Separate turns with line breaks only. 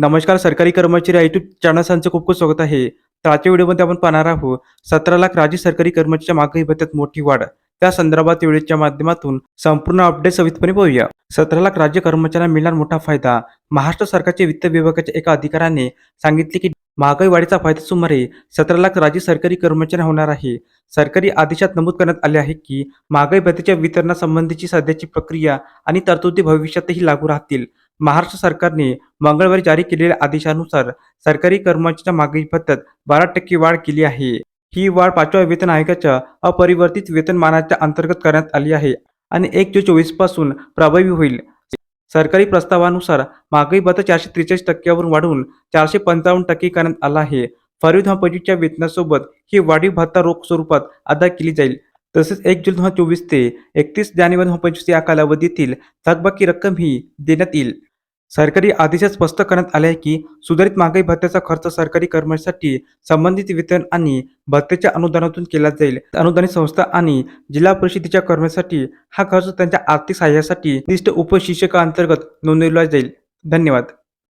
नमस्कार सरकारी कर्मचारी युट्यूब चॅनलचं खूप खूप स्वागत आहे. तर आजच्या व्हिडिओमध्ये आपण पाहणार आहोत सतरा लाख राज्य सरकारी कर्मचाऱ्यांच्या मागणी भत्त्यात मोठी वाढ. त्या संदर्भात व्हिडिओच्या माध्यमातून संपूर्ण अपडेट सविधपणे पाहूया सतरा लाख राज्य कर्मचाऱ्यांना मिळणार मोठा फायदा. महाराष्ट्र सरकारचे वित्त विभागाच्या एका अधिकाऱ्याने सांगितले की महागाई वाढीचा फायदा सुमारे सतरा लाख राज्य सरकारी कर्मचाऱ्यांना होणार आहे. सरकारी आदेशात नमूद करण्यात आले आहे की महागाई भत्त्याच्या वितरणासंबंधीची सध्याची प्रक्रिया आणि तरतुदी भविष्यातही लागू राहतील. महाराष्ट्र सरकारने मंगळवारी जारी केलेल्या आदेशानुसार सरकारी कर्मचाऱ्यांच्या मागणी भत्त्यात बारा टक्के वाढ केली आहे. ही वाढ पाचव्या वेतन आयोगाच्या अपरिवर्तित वेतनमानाच्या अंतर्गत करण्यात आली आहे आणि एक जून चोवीसपासून प्रभावी होईल. सरकारी प्रस्तावानुसार मागणी भत्ता चारशे त्रेचाळीस टक्क्यावरून वाढवून चारशे पंचावन्न टक्के करण्यात आला आहे. फरवी दोन पंचवीसच्या वेतनासोबत ही वाढीव भत्ता रोख स्वरूपात अदा केली जाईल. तसेच एक जून दोन हजार चोवीस ते एकतीस जानेवारी दोन हजार पंचवीस या कालावधीतील थकबाकी रक्कम ही देण्यात येईल. सरकारी आदेशात स्पष्ट करण्यात आले आहे की सुधारित महागाई भत्त्याचा खर्च सरकारी कर्मचाऱ्यांसाठी संबंधित वितरण आणि भत्त्याच्या अनुदानातून केला जाईल. अनुदानित संस्था आणि जिल्हा परिषदेच्या कर्मचाऱ्यांसाठी हा खर्च त्यांच्या आर्थिक सहाय्यासाठी निर्दिष्ट उपशिक्षकांतर्गत नोंदविला जाईल. धन्यवाद.